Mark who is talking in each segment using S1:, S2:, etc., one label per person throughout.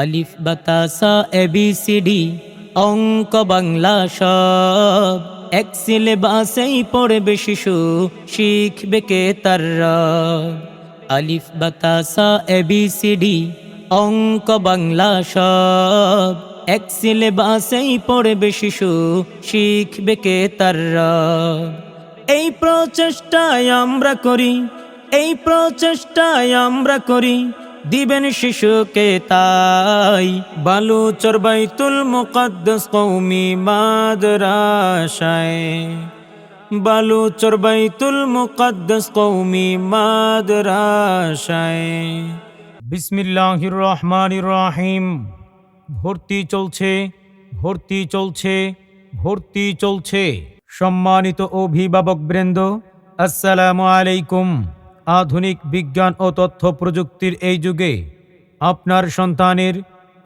S1: আলিফ বাতাসা এবিসিডি অঙ্ক বাংলা সব এক সিলেবাসেই পড়বে শিশু, শিখবে কে তার। আলিফ বাতাসা এবিসিডি অঙ্ক বাংলা সব এক সিলেবাসেই পড়বে শিশু, শিখবে কে তার। এই প্রচেষ্টায় আমরা করি, এই প্রচেষ্টায় আমরা করি দিবেন শিশুকে তাই। বালু চরবাইতুল মুকদ্দাস কৌমি মাদ্রাসায়। বালু চরবাইতুল মুকদ্দাস কৌমি মাদ্রাসায়। বিসমিল্লাহির রহমানির রহিম। ভর্তি চলছে ভর্তি চলছে ভর্তি চলছে। সম্মানিত অভিভাবক বৃন্দ আসসালামু আলাইকুম। আধুনিক বিজ্ঞান ও তথ্য প্রযুক্তির এই যুগে আপনার সন্তানের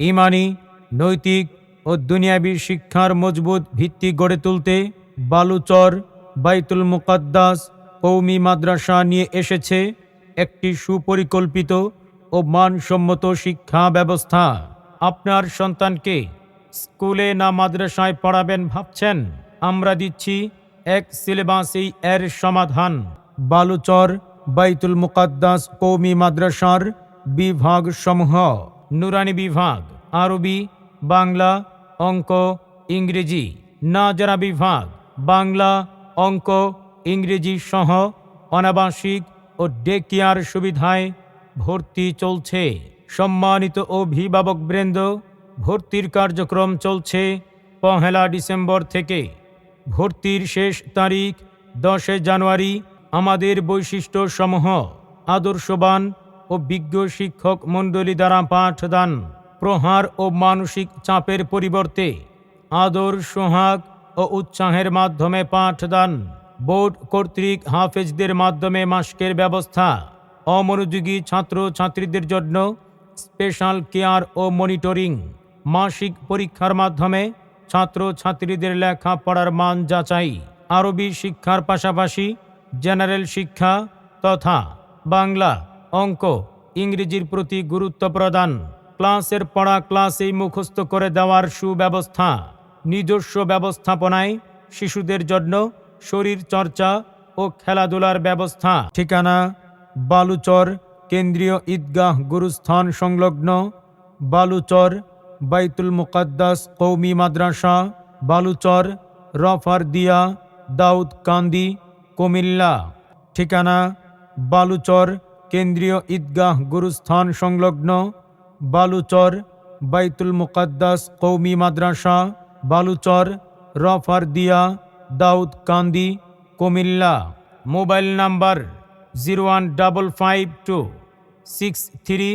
S1: ইমানি, নৈতিক ও দুনিয়াবী শিক্ষার মজবুত ভিত্তি গড়ে তুলতে বালুচর, বাইতুল মুকাদ্দাস কৌমি মাদ্রাসা নিয়ে এসেছে একটি সুপরিকল্পিত ও মানসম্মত শিক্ষা ব্যবস্থা। আপনার সন্তানকে স্কুলে না মাদ্রাসায় পড়াবেন ভাবছেন? আমরা দিচ্ছি এক সিলেবাসেই এর সমাধান। বালুচর বাইতুল মুকাদ্দাস কৌমি মাদ্রাসার বিভাগ সমূহ। নুরানি বিভাগ, আরবি, বাংলা, অঙ্ক, ইংরেজি। নাজারা বিভাগ, বাংলা, অঙ্ক, ইংরেজি সহ অনাবাসিক ও ডে কেয়ার সুবিধায় ভর্তি চলছে। সম্মানিত অভিভাবক বৃন্দ, ভর্তির কার্যক্রম চলছে পহেলা ডিসেম্বর থেকে। ভর্তির শেষ তারিখ দশে জানুয়ারি আমাদের বৈশিষ্ট্য সমূহ আদর্শবান ও বিজ্ঞ শিক্ষক মণ্ডলী দ্বারা পাঠদান, প্রহার ও মানসিক চাপের পরিবর্তে আদর, সোহাগ ও উৎসাহের মাধ্যমে পাঠদান, বোর্ড কর্তৃক হাফেজদের মাধ্যমে মাস্কের ব্যবস্থা, অমনোযোগী ছাত্র ছাত্রীদের জন্য স্পেশাল কেয়ার ও মনিটরিং, মাসিক পরীক্ষার মাধ্যমে ছাত্র ছাত্রীদের লেখাপড়ার মান যাচাই, আরবি শিক্ষার পাশাপাশি জেনারেল শিক্ষা তথা বাংলা অঙ্ক ইংরেজির প্রতি গুরুত্ব প্রদান। ক্লাসের পড়া ক্লাসেই মুখস্থ করে দেওয়ার সুব্যবস্থা। নিজস্ব ব্যবস্থাপনায় শিশুদের জন্য শরীর চর্চা ও খেলাধুলার ব্যবস্থা। ঠিকানা বালুচর কেন্দ্রীয় ঈদগাহ গুরুস্থান সংলগ্ন বালুচর বাইতুল মুকাদ্দাস কৌমি মাদ্রাসা, বালুচর রফার দিয়া দাউদ কান্দি কুমিল্লা। ঠিকানা, বালুচর, কেন্দ্রীয় ঈদগাহ গুরুস্থান সংলগ্ন বালুচর, বাইতুল মুকাদ্দাস কৌমি মাদ্রাসা, বালুচর রফার দিয়া Daud Kandi, Comilla. Mobile number zero one double five two six three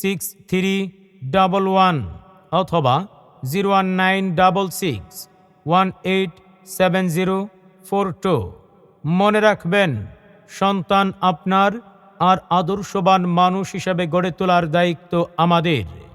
S1: six three double one অথবা zero one nine double six one eight seven zero four two. মনে রাখবেন সন্তান আপনার আর আদর্শবান মানুষ হিসাবে গড়ে তোলার দায়িত্ব আমাদের।